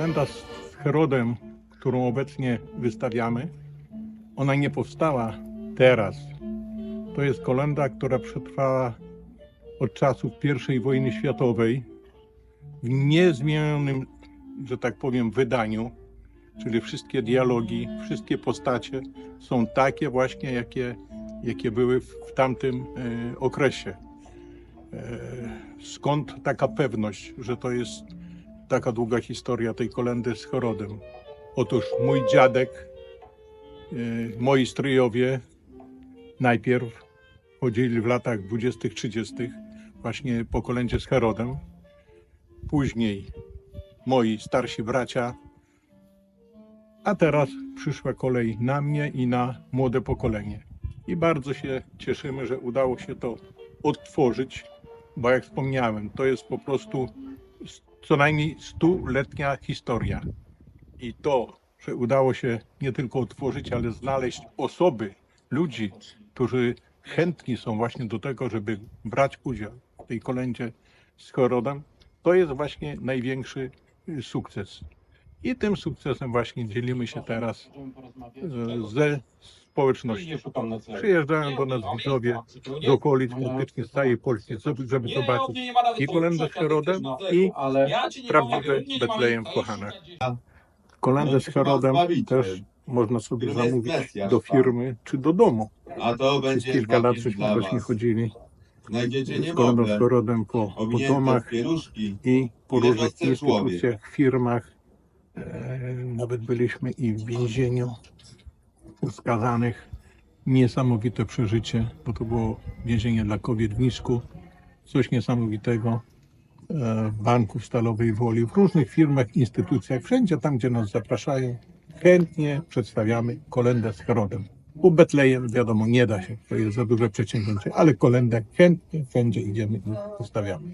Kolenda z Herodem, którą obecnie wystawiamy, ona nie powstała teraz. To jest kolenda, która przetrwała od czasów I wojny światowej w niezmienionym, że tak powiem, wydaniu, czyli wszystkie dialogi, wszystkie postacie są takie właśnie, jakie, jakie były w, tamtym e, okresie. E, skąd taka pewność, że to jest taka długa historia tej kolendy z Herodem? Otóż mój dziadek, e, moi stryjowie najpierw chodzili w latach 20-30 właśnie po kolędzie z Herodem. Później moi starsi bracia, a teraz przyszła kolej na mnie i na młode pokolenie. I bardzo się cieszymy, że udało się to odtworzyć, bo jak wspomniałem, to jest po prostu co najmniej stuletnia historia. I to, że udało się nie tylko otworzyć, ale znaleźć osoby, ludzi, którzy chętni są właśnie do tego, żeby brać udział w tej kolędzie z Herodem, to jest właśnie największy y, sukces. I tym sukcesem właśnie dzielimy się teraz e, ze społecznością. Przyjeżdżają do nas widzowie z okolic, praktycznie z całej Polski, żeby, zobaczyć i kolędę z Herodem i prawdziwe Betlejem w Kochanach. Kolędę z Herodem też można sobie zamówić do firmy czy do domu. A to będzie kilka lat żeśmy właśnie chodzili z kolędą z Herodem po, po domach i po różnych instytucjach, firmach. E, nawet byliśmy i w więzieniu skazanych. Niesamowite przeżycie, bo to było więzienie dla kobiet w Nisku. Coś niesamowitego. E, w Banku Stalowej Woli, w różnych firmach, instytucjach, wszędzie tam, gdzie nas zapraszają, chętnie przedstawiamy kolendę z Herodem. U Betlejem, wiadomo, nie da się, to jest za duże przedsięwzięcie, ale kolendę chętnie wszędzie idziemy i przedstawiamy.